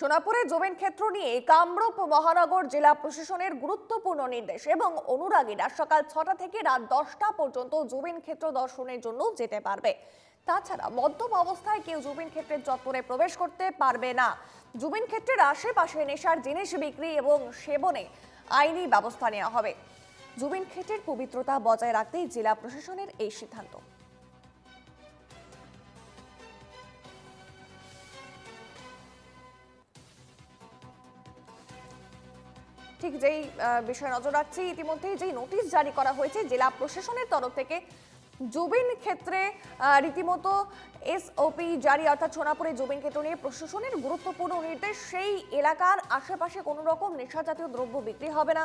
সোনাপুরে জমিন ক্ষেত্র নিয়ে কামরূপ মহানগর জেলা প্রশাসনের গুরুত্বপূর্ণ নির্দেশ এবং অনুরাগীরা সকাল ছটা থেকে রাত দশটা পর্যন্ত জমিন ক্ষেত্র দর্শনের জন্য যেতে পারবে। তাছাড়া মদ্যপ অবস্থায় কেউ জমিন ক্ষেত্রের চত্বরে প্রবেশ করতে পারবে না। জমিন ক্ষেত্রের আশেপাশে নেশার জিনিস বিক্রি এবং সেবনে আইনি ব্যবস্থা নেওয়া হবে। জমিন ক্ষেত্রের পবিত্রতা বজায় রাখতেই জেলা প্রশাসনের এই সিদ্ধান্ত। ঠিক যেই বিষয়ে নজর রাখছি, ইতিমধ্যেই যেই নোটিশ জারি করা হয়েছে, জেলা প্রশাসনের তরফ থেকে জুবিন ক্ষেত্রে রীতিমতো এসওপি জারি, অর্থাৎ সোনাপুরে জুবিন ক্ষেত্র নিয়ে প্রশাসনের গুরুত্বপূর্ণ নির্দেশ, সেই এলাকার আশেপাশে কোনো রকম নেশা জাতীয় দ্রব্য বিক্রি হবে না।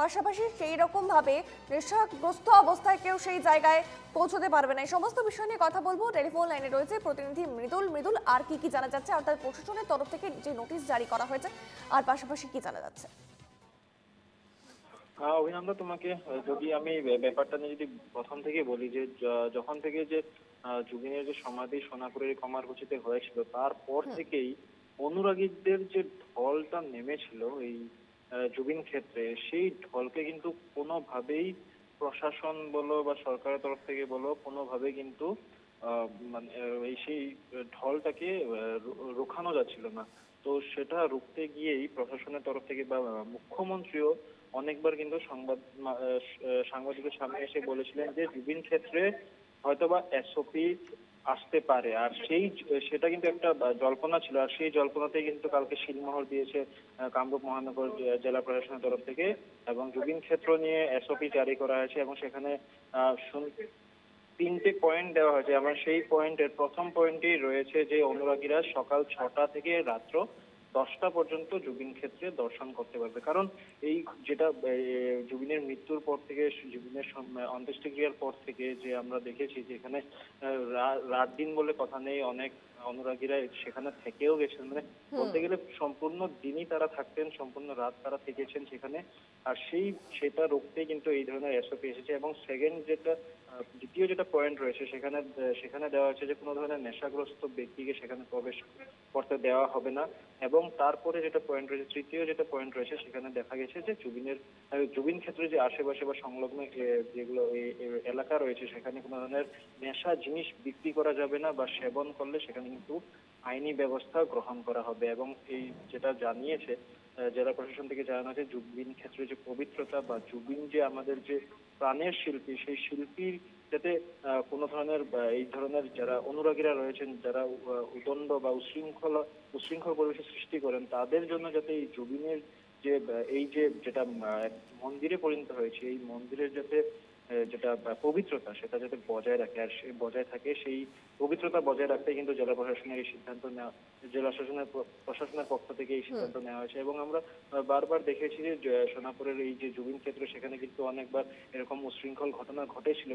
পাশাপাশি সেই রকমভাবে নেশাগ্রস্ত অবস্থায় কেউ সেই জায়গায় পৌঁছতে পারবে না। এই সমস্ত বিষয় নিয়ে কথা বলব। টেলিফোন লাইনে রয়েছে প্রতিনিধি মৃদুল। মৃদুল, আর কি কি জানা যাচ্ছে? অর্থাৎ প্রশাসনের তরফ থেকে যে নোটিশ জারি করা হয়েছে, আর পাশাপাশি কি জানা যাচ্ছে? অভিনন্দন তোমাকে। যদি আমি ব্যাপারটা নিয়ে যদি প্রথম থেকে বলি যে যখন থেকে যে জুবিনের যে সমাধি সোনাপুরের কমারকুচিতে হয়েছিল তারপর থেকেই অনুরাগীদের যে ঢলটা নেমেছিল এই জুবিন ক্ষেত্রে সেই ঢলকে কিন্তু কোনোভাবেই প্রশাসন বলো বা সরকারের তরফ থেকে বলো কোনোভাবে কিন্তু মানে এই সেই ঢলটাকে রোখানো যাচ্ছিল না। তো সেটা রুখতে গিয়েই প্রশাসনের তরফ থেকে বা মুখ্যমন্ত্রীও অনেকবার কিন্তু সংবাদ সাংবাদিকের সামনে এসে বলেছিলেন যে বিভিন্ন ক্ষেত্রে হয়তোবা এসওপি আসতে পারে। আর সেই, সেটা কিন্তু একটা জল্পনা ছিল। আর সেই জল্পনাতে কিন্তু কালকে শিলমোহর দিয়েছে কামরূপ মহানগর জেলা প্রশাসনের তরফ থেকে। এবং জুবিন ক্ষেত্র নিয়ে এসওপি জারি করা হয়েছে এবং সেখানে তিনটে পয়েন্ট দেওয়া হয়েছে। এবং সেই পয়েন্টের প্রথম পয়েন্টেই রয়েছে যে, অনুরাগীরা সকাল ছটা থেকে রাত্র দশটা পর্যন্ত জুবিন ক্ষেত্রে দর্শন করতে পারবে। কারণ এই যেটা জুবিনের মৃত্যুর পর থেকে জুবিনের অন্ত্যেষ্টিক্রিয়ার পর থেকে যে আমরা দেখেছি যে এখানে রাত দিন বলে কথা নেই, অনেক অনুরাগীরা সেখানে থেকেও গেছেন। মানে বলতে গেলে সম্পূর্ণ দিনই তারা থাকতেন সম্পূর্ণ রাত তারা থেকেছেন সেখানে। আর সেই সেটা রুখতে কিন্তু এই ধরনের এসওপি এসেছে এবং সেকেন্ড যেটা দ্বিতীয় যেটা পয়েন্ট রয়েছে সেখানে সেখানে দেওয়া হয়েছে যে কোনো ধরনের নেশাগ্রস্ত ব্যক্তিকে সেখানে প্রবেশ করতে দেওয়া হবে না। এবং তারপরে যেটা পয়েন্ট রয়েছে তৃতীয় যেটা পয়েন্ট রয়েছে সেখানে দেখা গেছে যে জুবিনের জুবিন ক্ষেত্রে যে আশেপাশে বা সংলগ্ন যেগুলো এলাকা রয়েছে সেখানে কোনো ধরনের নেশা জিনিস বিক্রি করা যাবে না বা সেবন করলে সেখানে কিন্তু আইনি ব্যবস্থা গ্রহণ করা হবে এবং এই যেটা জানিয়েছে জেলা প্রশাসন থেকে জানানো হয়েছে জুবিন ক্ষেত্রে যে পবিত্রতা বা জুবিন যে আমাদের যে প্রাণের শিল্পী, সেই শিল্পীর যাতে কোনো ধরনের এই ধরনের যারা অনুরাগীরা রয়েছেন, যারা উদণ্ড বা উশৃঙ্খল উশৃঙ্খল পরিবেশের সৃষ্টি করেন, তাদের জন্য যাতে এই জুবিনের যে এই যে যেটা মন্দিরে পরিণত হয়েছে, এই মন্দিরের যাতে যেটা পবিত্রতা সেটা যাতে বজায় রাখে আর সে বজায় থাকে সেই পবিত্রতা বজায় রাখতে কিন্তু জেলা প্রশাসনের এই সিদ্ধান্ত নেওয়া জেলা শাসনের প্রশাসনের পক্ষ থেকে এই সিদ্ধান্ত নেওয়া হয়েছে। এবং আমরা বারবার দেখেছি যে সোনাপুরের এই যে জুবিন ক্ষেত্র সেখানে কিন্তু অনেকবার এরকম উশৃঙ্খল ঘটনা ঘটেছিল।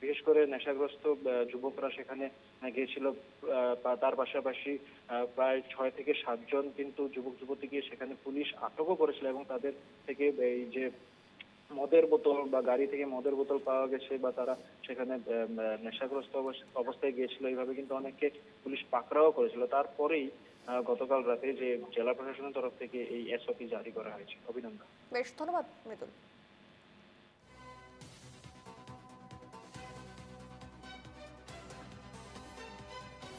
বিশেষ করে নেশাগ্রস্ত যুবকরা সেখানে গিয়েছিল আহ, তার পাশাপাশি প্রায় ছয় থেকে সাতজন কিন্তু যুবক যুবতীকে সেখানে পুলিশ আটকও করেছিল এবং তাদের থেকে এই যে মদের বোতল বা গাড়ি থেকে মদের বোতল পাওয়া গেছে বা তারা সেখানে নেশাগ্রস্ত অবস- অবস্থায় গিয়েছিল, এইভাবে কিন্তু অনেককে পুলিশ পাকড়াও করেছিল। তারপরেই গতকাল রাতে যে জেলা প্রশাসনের তরফ থেকে এই এসওপি জারি করা হয়েছে। অভিনন্দন। বেশ, ধন্যবাদ, মৃদুল।